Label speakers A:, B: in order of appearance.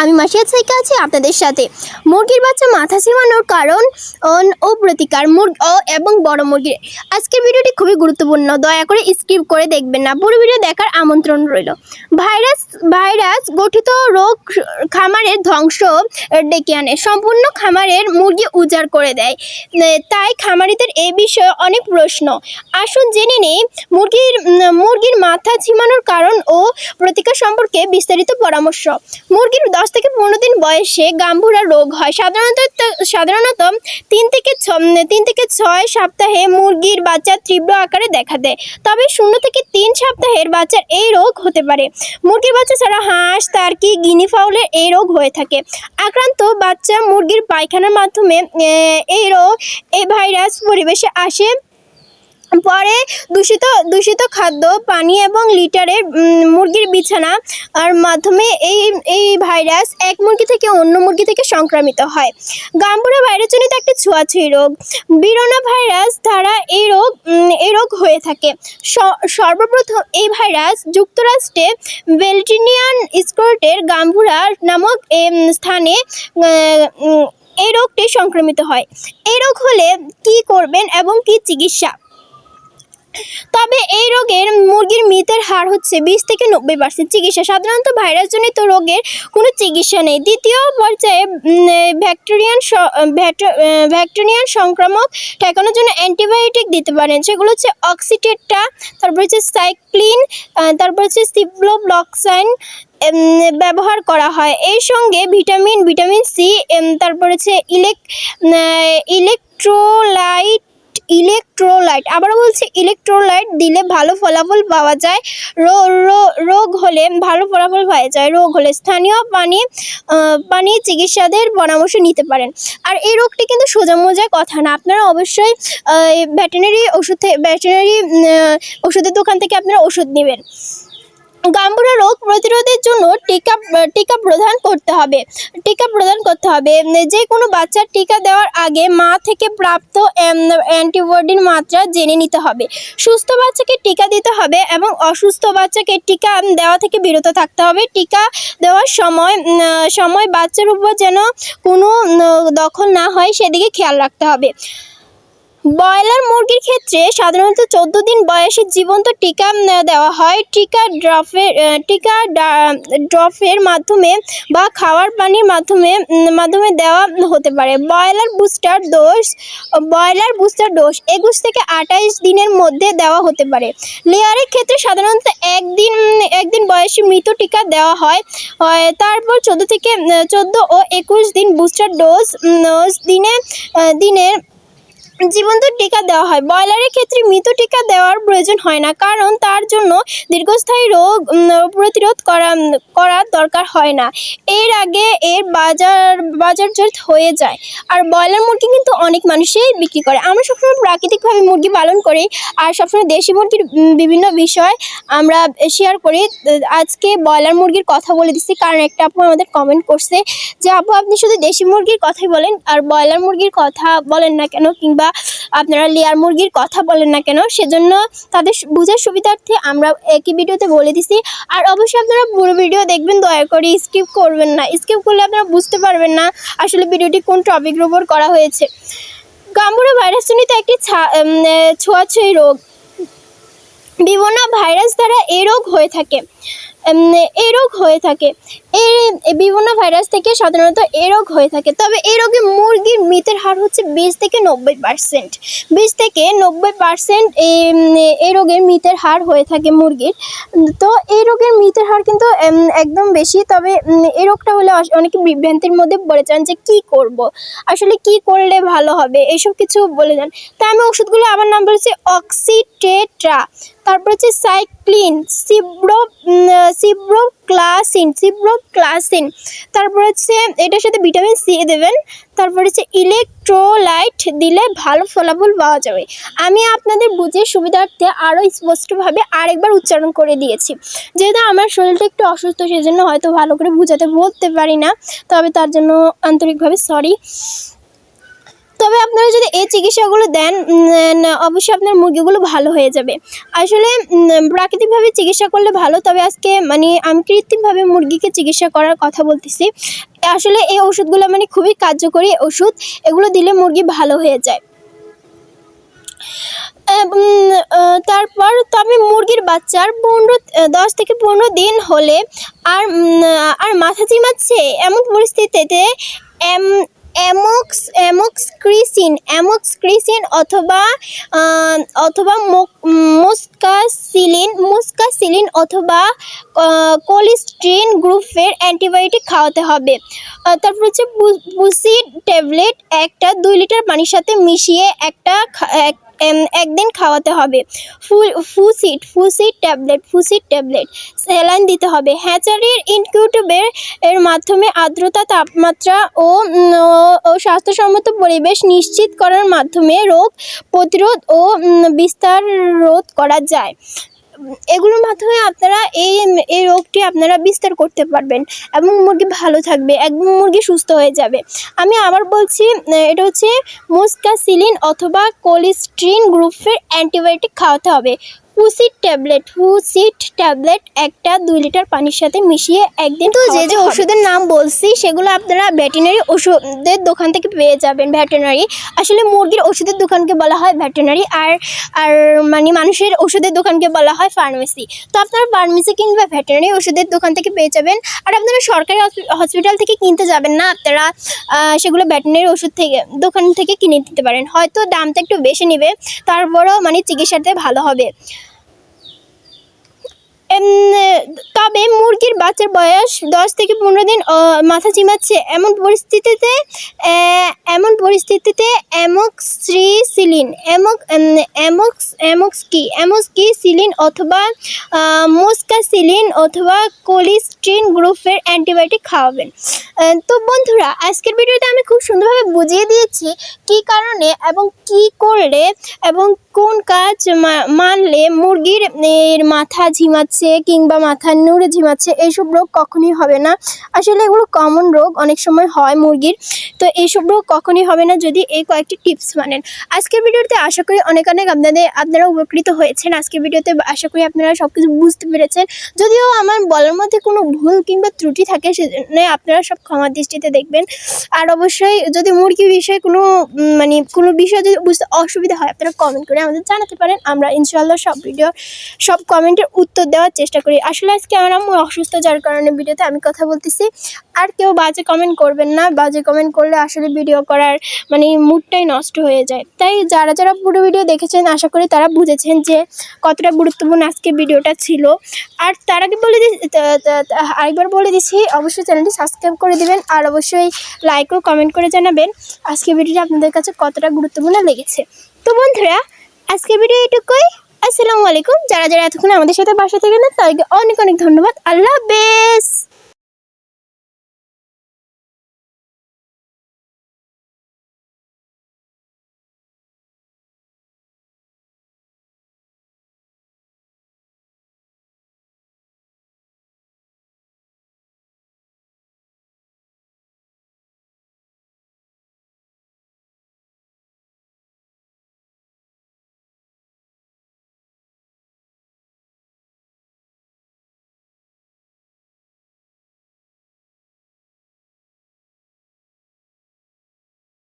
A: আমি মাসিয়া থেকে আছি আপনাদের সাথে। মুরগির বাচ্চা মাথা ছিমানোর কারণ ও প্রতিকার, মুরগ ও এবং বড় মুরগির। আজকের ভিডিওটি খুবই গুরুত্বপূর্ণ, দয়া করে স্কিপ করে দেখবেন না। পুরো ভিডিও দেখার আমন্ত্রণ রইল। ভাইরাস ভাইরাস গঠিত রোগ খামারের ধ্বংস ডেকে আনে। সম্পূর্ণ খামারের মুরগি উজাড় করে দেয়। তাই খামারিদের এই বিষয়ে অনেক প্রশ্ন। আসুন জেনে নেই, মুরগির মুরগির মাথা ঝিমানোর কারণ ও প্রতিকার সম্পর্কে বিস্তারিত পরামর্শ। মুরগির দশ থেকে পনেরো দিন বয়সে গাম্ভুরা রোগ হয়। সাধারণত সাধারণত তিন থেকে ছ তিন থেকে ছয় সপ্তাহে মুরগির বাচ্চা তীব্র আকারে দেখা দেয়। তবে শূন্য থেকে তিন সপ্তাহের বাচ্চার এই রোগ হতে পারে। মুরগির বাচ্চা ছাড়া হাঁস তার্কি গিনি, ফাউলের এই রোগ হয়ে থাকে। আক্রান্ত বাচ্চা মুরগির পায়খানার মাধ্যমে এই রোগ, এই ভাইরাস পরিবেশে আসে। পরে দূষিত দূষিত খাদ্য, পানি এবং লিটারের মুরগির বিছানা আর মাধ্যমে এই এই ভাইরাস এক মুরগি থেকে অন্য মুরগি থেকে সংক্রামিত হয়। গাম্বুরা ভাইরাসজনিত একটি ছোঁয়াছুঁই রোগ। বিরোনা ভাইরাস দ্বারা এই রোগ এই রোগ হয়ে থাকে। সর্বপ্রথম এই ভাইরাস যুক্তরাষ্ট্রে বেলটিনিয়ান স্কোর্টের গাম্বুরা নামক স্থানে এই রোগটি সংক্রমিত হয়। এই রোগ হলে কি করবেন এবং কি চিকিৎসা? তবে এই রোগের মুরগির মৃতের হার হচ্ছে বিশ থেকে নব্বই পার্সেন্ট চিকিৎসা। সাধারণত ভাইরাসজনিত রোগের কোনো চিকিৎসা নেই। দ্বিতীয় পর্যায়ে ব্যাকটেরিয়ান ব্যাকটেরিয়ান সংক্রামক ঠেকানোর জন্য অ্যান্টিবায়োটিক দিতে পারেন। সেগুলো হচ্ছে অক্সিটেট্রা তারপর হচ্ছে সাইক্লিন তারপর হচ্ছে সিপ্লোব্লক্সাইন ব্যবহার করা হয়। এর সঙ্গে ভিটামিন ভিটামিন সি তারপর হচ্ছে ইলেক ইলেকট্রোলাইট ইলেকট্রোলাইট আবারও বলছি ইলেকট্রোলাইট দিলে ভালো ফলাফল পাওয়া যায়। রোগ হলে ভালো ফলাফল পাওয়া যায়। রোগ হলে স্থানীয় পানি পানি চিকিৎসাদের পরামর্শ নিতে পারেন। আর এই রোগটি কিন্তু সোজা মোজা কথা না। আপনারা অবশ্যই ভেটেনারি ওষুধ ভেটেনারি ওষুধের দোকান থেকে আপনারা ওষুধ নেবেন। গাম্বুরা রোগ প্রতিরোধের জন্য টিকা টিকা প্রদান করতে হবে। টিকা প্রদান করতে হবে। যে কোনো বাচ্চার টিকা দেওয়ার আগে মা থেকে প্রাপ্ত অ্যান্টিবডির মাত্রা জেনে নিতে হবে। সুস্থ বাচ্চাকে টিকা দিতে হবে এবং অসুস্থ বাচ্চাকে টিকা দেওয়া থেকে বিরত থাকতে হবে। টিকা দেওয়ার সময় সময় বাচ্চার উপর যেন কোনো দখল না হয়, সেদিকে খেয়াল রাখতে হবে। ব্রয়লার মুরগির ক্ষেত্রে সাধারণত চোদ্দ দিন বয়সে জীবন্ত টিকা দেওয়া হয়। টিকা ড্রপের আহ, টিকা ডা- ড্রপের মাধ্যমে বা খাওয়ার পানির মাধ্যমে মাধ্যমে দেওয়া হতে পারে। Broiler booster dose broiler booster dose একুশ থেকে আঠাইশ দিনের মধ্যে দেওয়া হতে পারে। লেয়ারের ক্ষেত্রে সাধারণত একদিন একদিন বয়সে মৃত টিকা দেওয়া হয়। তারপর চোদ্দ থেকে চোদ্দ ও একুশ দিন বুস্টার ডোজ দিনে দিনের জীবন্ত টিকা দেওয়া হয়। ব্রয়লারের ক্ষেত্রে মৃত টিকা দেওয়ার প্রয়োজন হয় না, কারণ তার জন্য দীর্ঘস্থায়ী রোগ প্রতিরোধ করা করার দরকার হয় না। এর আগে এর বাজার বাজার বাজারজাত হয়ে যায়। আর ব্রয়লার মুরগি কিন্তু অনেক মানুষই বিক্রি করে। আমরা সবসময় প্রাকৃতিকভাবে মুরগি পালন করি আর সবসময় দেশি মুরগির বিভিন্ন বিষয় আমরা শেয়ার করি। আজকে ব্রয়লার মুরগির কথা বলে দিচ্ছি, কারণ একটা আপু আমাদের কমেন্ট করছে যে, আপু, আপনি শুধু দেশি মুরগির কথাই বলেন আর ব্রয়লার মুরগির কথা বলেন না কেন? কিংবা আপনারা লেয়ার মুরগির কথা বলেন না কেন? সেজন্য তাদের বোঝার সুবিধার্থে আমরা একই ভিডিওতে বলে দিছি। আর অবশ্যই আপনারা পুরো ভিডিও দেখবেন, দয়া করে স্কিপ করবেন না। স্কিপ করলে আপনারা বুঝতে পারবেন না আসলে ভিডিওটি কোন টপিকের উপর করা হয়েছে। গাম্বুরা ভাইরাস জনিত একটি ছোঁয়াছুঁই রোগ। বিভিন্ন ভাইরাস দ্বারা এই রোগ হয়ে থাকে। এই রোগ হয়ে থাকে। এই বিভিন্ন ভাইরাস থেকে সাধারণত এই রোগ হয়ে থাকে। তবে এই রোগে মুরগির মৃতের হার হচ্ছে বিশ থেকে নব্বই পার্সেন্ট বিশ থেকে নব্বই পার্সেন্ট এই রোগের মৃতের হার হয়ে থাকে মুরগির। তো এই রোগের মৃতের হার কিন্তু একদম বেশি। তবে এই রোগটা হলে অনেকে বিভ্রান্তির মধ্যে পড়ে যান যে কি করব? আসলে কি করলে ভালো হবে? এইসব কিছু বলে যান। তাই আমি ওষুধগুলো আমার নাম বলছি অক্সিটেট্রা। তারপর হচ্ছে সাইক্লিন সিব্রো সিব্রো ক্লাসিন সিব্রো ক্লাসিন তারপর হচ্ছে এটার সাথে ভিটামিন সি দেবেন। তারপর হচ্ছে ইলেকট্রোলাইট দিলে ভালো ফলাফল পাওয়া যাবে। আমি আপনাদের বুঝে সুবিধার্থে আরও স্পষ্টভাবে আরেকবার উচ্চারণ করে দিয়েছি। যেহেতু আমার শরীরটা একটু অসুস্থ, সেজন্য হয়তো ভালো করে বোঝাতে বলতে পারি না। তবে তার জন্য আন্তরিকভাবে সরি তবে আপনারা যদি এই চিকিৎসাগুলো দেন অবশ্যই আপনার মুরগিগুলো ভালো হয়ে যাবে। আসলে প্রাকৃতিকভাবে চিকিৎসা করলে ভালো, তবে আজকে মানে আমি কৃত্রিমভাবে মুরগিকে চিকিৎসা করার কথা বলতেছি। আসলে এই ওষুধগুলো মানে খুবই কার্যকরী ওষুধ। এগুলো দিলে মুরগি ভালো হয়ে যায়। তারপর তবে মুরগির বাচ্চার পনেরো দশ থেকে পনেরো দিন হলে আর আর মাথা চিমাচ্ছে এমন পরিস্থিতিতে অ্যামক্স অ্যামোক্সক্রিসিন অ্যামোক্সক্রিসিন অথবা অথবা মুসকাসিলিন মুসকাসিলিন অথবা কোলিস্ট্রিন গ্রুপের অ্যান্টিবায়োটিক খাওয়াতে হবে। তারপর হচ্ছে পুসি ট্যাবলেট একটা দুই লিটার পানির সাথে মিশিয়ে একটা একদিন খাওয়াতে হবে। ফুল Fusid Fusid tablet Fusid tablet, saline দিতে হবে। হ্যাচারির ইনকিউটিভের এর মাধ্যমে আর্দ্রতা, তাপমাত্রা ও স্বাস্থ্যসম্মত পরিবেশ নিশ্চিত করার মাধ্যমে রোগ প্রতিরোধ ও বিস্তার রোধ করা যায়। এগুলোর মাধ্যমে আপনারা এই এই রোগটি আপনারা বিস্তার করতে পারবেন এবং মুরগি ভালো থাকবে, একদম মুরগি সুস্থ হয়ে যাবে। আমি আবার বলছি এটা হচ্ছে মুসকাসিলিন অথবা কোলিস্ট্রিন গ্রুপের অ্যান্টিবায়োটিক খাওয়াতে হবে। ফুসিড ট্যাবলেট ফুসিড ট্যাবলেট একটা দুই লিটার পানির সাথে মিশিয়ে একদিন তো যে যে ওষুধের নাম বলছি সেগুলো আপনারা ভেটেনারি ওষুধের দোকান থেকে পেয়ে যাবেন ভেটেনারি আসলে মুরগির ওষুধের দোকানকে বলা হয় ভেটেনারি আর আর মানে মানুষের ওষুধের দোকানকে বলা হয় ফার্মেসি তো আপনারা ফার্মেসি কিংবা ভেটেনারি ওষুধের দোকান থেকে পেয়ে যাবেন। আর আপনারা সরকারি হসপিটাল থেকে কিনতে যাবেন না আপনারা সেগুলো ভেটেনারি ওষুধ থেকে দোকান থেকে কিনে দিতে পারেন। হয়তো দামটা একটু বেশি নেবে তারপরেও মানে চিকিৎসাতে ভালো হবে। তবে মুরগির বাচ্চার বয়স দশ থেকে পনেরো দিন মাথা চিমাচ্ছে এমন পরিস্থিতিতে এমন পরিস্থিতিতে অ্যামোক্সিসিলিন অ্যামোক অ্যামোক্স অ্যামোক্স কি অ্যামোক্স কি সিলিন অথবা মোস্কাসিলিন অথবা কোলিস্ট্রিন গ্রুপের অ্যান্টিবায়োটিক খাওয়াবেন। তো বন্ধুরা, আজকের ভিডিওতে আমি খুব সুন্দরভাবে বুঝিয়ে দিয়েছি কী কারণে এবং কি করলে এবং কোন কাজ মানলে মুরগির এর মাথা ঝিমাচ্ছে কিংবা মাথা নুড়ে ঝিমাচ্ছে এইসব রোগ কখনই হবে না। আসলে এগুলো কমন রোগ, অনেক সময় হয় মুরগির। তো এইসব রোগ কখনই হবে না যদি এই কয়েকটি টিপস মানেন। আজকের ভিডিওতে আশা করি অনেক অনেক আপনাদের, আপনারা উপকৃত হয়েছেন আজকের ভিডিওতে। আশা করি আপনারা সব কিছু বুঝতে পেরেছেন। যদিও আমার বলার মধ্যে কোনো ভুল কিংবা ত্রুটি থাকে সেজন্য আপনারা সব ক্ষমা দৃষ্টিতে দেখবেন। আর অবশ্যই যদি মুরগি বিষয়ে কোনো মানে কোনো বিষয় যদি বুঝতে অসুবিধা হয়, আপনারা কমেন্ট করে আমাদের জানাতে পারেন। আমরা ইনশাল্লাহ সব ভিডিও সব কমেন্টের উত্তর দেওয়ার চেষ্টা করি। আসলে আজকে আমার অসুস্থ, যার কারণে ভিডিওতে আমি কথা বলতেছি। আর কেউ বাজে কমেন্ট করবেন না। বাজে কমেন্ট করলে আসলে ভিডিও করার মানে মুডটাই নষ্ট হয়ে যায়। তাই যারা যারা পুরো ভিডিও দেখেছেন, আশা করি তারা বুঝেছেন যে কতটা গুরুত্বপূর্ণ আজকে ভিডিওটা ছিল। আর তার আগে বলে দি তা- তা- তা- আরেকবার বলে দিচ্ছি, অবশ্যই চ্যানেলটি সাবস্ক্রাইব করে দিবেন আর অবশ্যই লাইক ও কমেন্ট করে জানাবেন। আজকে ভিডিওটা আপনাদের কাছে কতটা গুরুত্বপূর্ণ লেগেছে। তো বন্ধুরা আজকে ভিডিও এটুকুই। আসসালামু আলাইকুম। যারা যারা এতক্ষণ আমাদের সাথে বাসা থেকে না, তাদেরকে অনেক অনেক ধন্যবাদ। আল্লাহ হাফেজ।